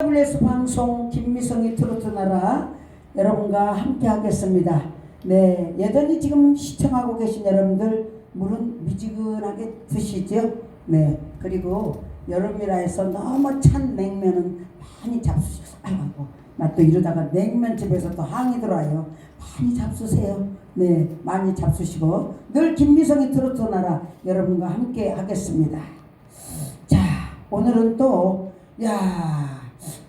WS 방송 김미성의 트로트 나라 여러분과 함께 하겠습니다. 네, 여전히 지금 시청하고 계신 여러분들 물은 미지근하게 드시죠? 네, 그리고 여름이라 해서 너무 찬 냉면은 많이 잡수셔서 아이고 나또 이러다가 냉면집에서 또 항이 들어와요. 많이 잡수세요. 네, 많이 잡수시고 늘 김미성의 트로트 나라 여러분과 함께 하겠습니다. 자, 오늘은 또, 야,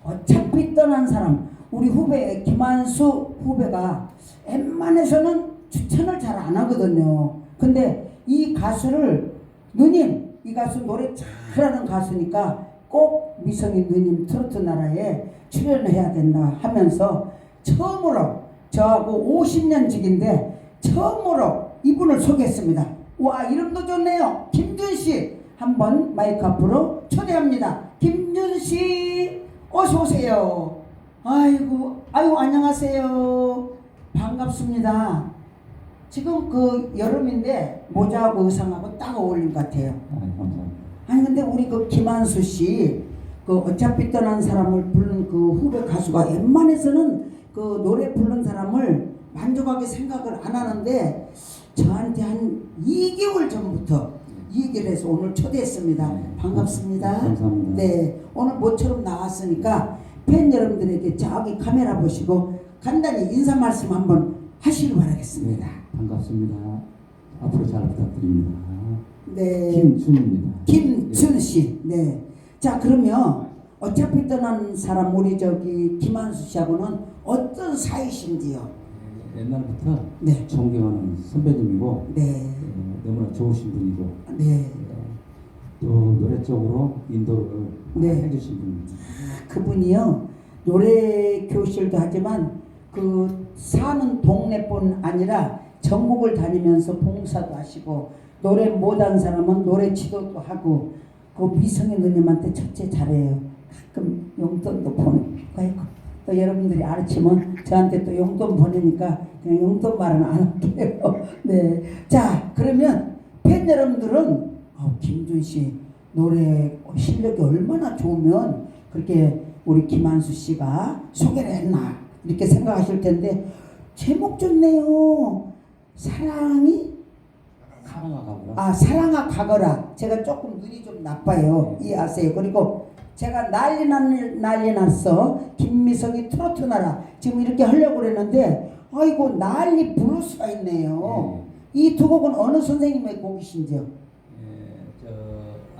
어차피 떠난 사람, 우리 후배, 김한수 후배가 웬만해서는 추천을 잘 안 하거든요. 근데 이 가수를, 누님, 이 가수 노래 잘하는 가수니까 꼭 미성이 누님 트로트 나라에 출연해야 된다 하면서 처음으로 저하고 50년 직인데 처음으로 이분을 소개했습니다. 와, 이름도 좋네요. 김준 씨. 한번 마이크 앞으로 초대합니다. 김준 씨, 어서 오세요. 아이고, 아이고 안녕하세요. 반갑습니다. 지금 그 여름인데 모자하고 의상하고 딱 어울린 것 같아요. 아니 근데 우리 그 김한수 씨, 그 어차피 떠난 사람을 부른 그 후배 가수가 웬만해서는 그 노래 부른 사람을 만족하게 생각을 안 하는데 저한테 한 2개월 전부터 얘기를 해서 오늘 초대했습니다. 네. 반갑습니다. 감사합니다. 네, 오늘 모처럼 나왔으니까 팬 여러분들에게 저기 카메라 보시고 간단히 인사 말씀 한번 하시길 바라겠습니다. 반갑습니다. 앞으로 잘 부탁드립니다. 네. 김준입니다. 김준 씨. 네. 자, 그러면 어차피 떠난 사람 우리 저기 김한수 씨하고는 어떤 사이신지요? 예, 옛날부터 네. 존경하는 선배님이고 네. 예, 너무나 좋으신 분이고 네. 예, 또 노래 쪽으로 인도를 네. 해주신 분입니다. 그분이요. 노래 교실도 하지만 그 사는 동네뿐 아니라 전국을 다니면서 봉사도 하시고 노래 못한 사람은 노래 지도도 하고 그 미성의 누님한테 첫째 잘해요. 가끔 용돈도 보내고 또 여러분들이 아르치면 저한테 또 용돈 보내니까 그냥 용돈 말은 안 할게요. 네. 자 그러면 팬 여러분들은 어, 김준 씨 노래 실력이 얼마나 좋으면 그렇게 우리 김한수 씨가 소개를 했나 이렇게 생각하실 텐데 제목 좋네요. 사랑이 사랑하고요. 아 사랑아 가거라. 제가 조금 눈이 좀 나빠요. 이해하세요. 그리고 제가 난리 난 난리 났어. 김미성이 트로트 나라 지금 이렇게 하려고 그랬는데 아이고 난리 부를 수가 있네요. 이두 곡은 어느 선생님의 곡이신지요? 예, 저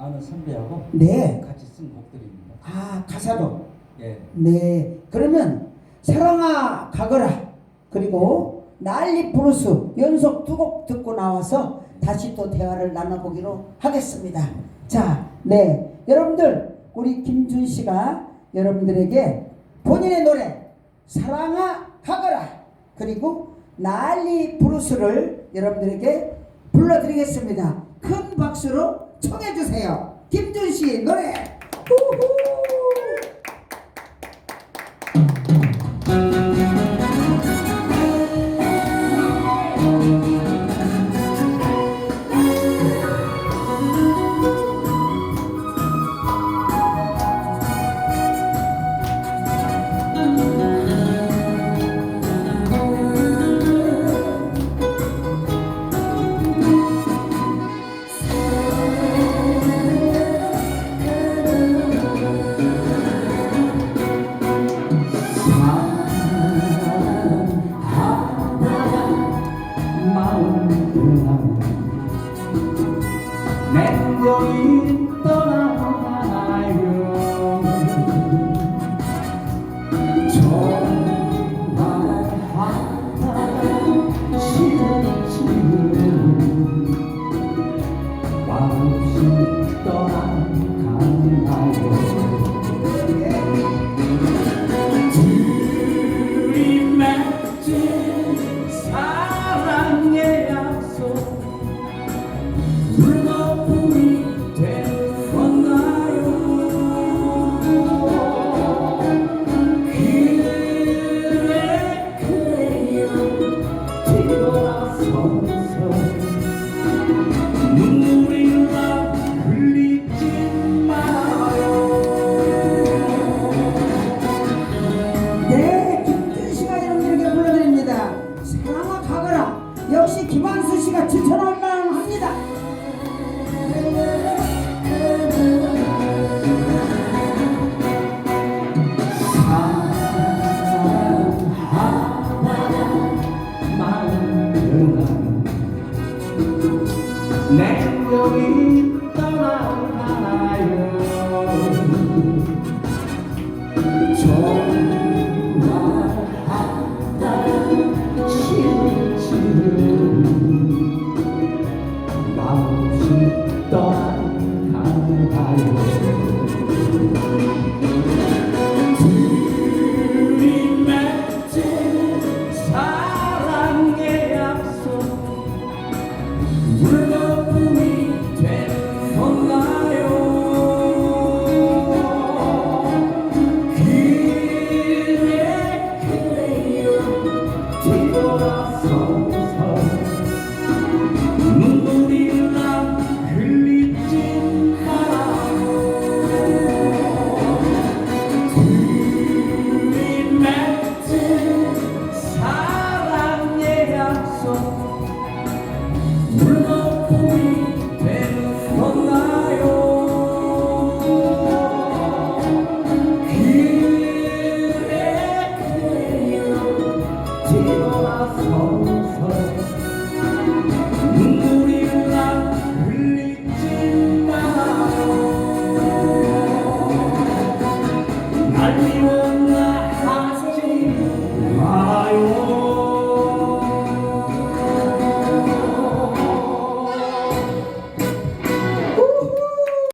아는 선배하고 네. 같이 쓴 곡들입니다. 아 가사도. 예, 네. 그러면 사랑아 가거라. 그리고 난리 브루스 연속 두 곡 듣고 나와서 다시 또 대화를 나눠보기로 하겠습니다. 자, 네. 여러분들, 우리 김준 씨가 여러분들에게 본인의 노래 사랑아 가거라. 그리고 난리 브루스를 여러분들에게 불러드리겠습니다. 큰 박수로 청해주세요. 김준 씨 노래. 우후. 냉정히 떠나보다. 멈추던 알리워